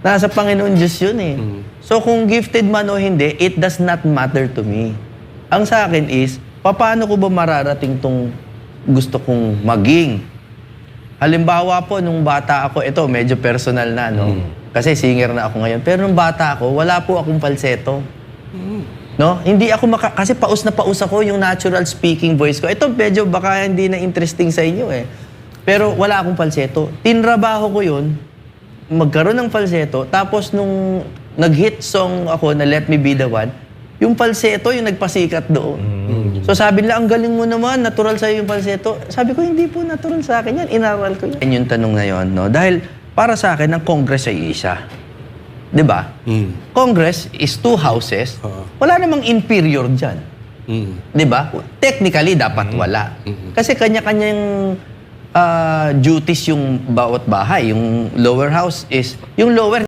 Nasa Panginoon Diyos yun eh. Mm. So kung gifted man o hindi, it does not matter to me. Ang sa akin is, paano ko ba mararating tong gusto kong maging? Halimbawa po, nung bata ako, ito medyo personal na, no? Kasi singer na ako ngayon. Pero nung bata ako, wala po akong falsetto. No? Hindi ako maka... Kasi paus na paus ako yung natural speaking voice ko. Ito medyo baka hindi na interesting sa inyo eh. Pero wala akong falsetto. Tinrabaho ko yun, magkaroon ng falsetto. Tapos nung nag-hit song ako na Let Me Be The One, yung falsetto yung nagpasikat doon. So sabi nila, ang galing mo naman, natural sa'yo yung falsetto. Sabi ko, hindi po natural sa akin yan. Inaral ko yan. Yan yung tanong na yun, no? Dahil para sa akin, ang Congress ay isa. Di ba? Mm. Congress is two houses. Wala namang inferior dyan. Mm. Di ba? Technically, dapat wala. Kasi kanya-kanyang ah, duties yung bawat bahay. Yung lower house is, yung lower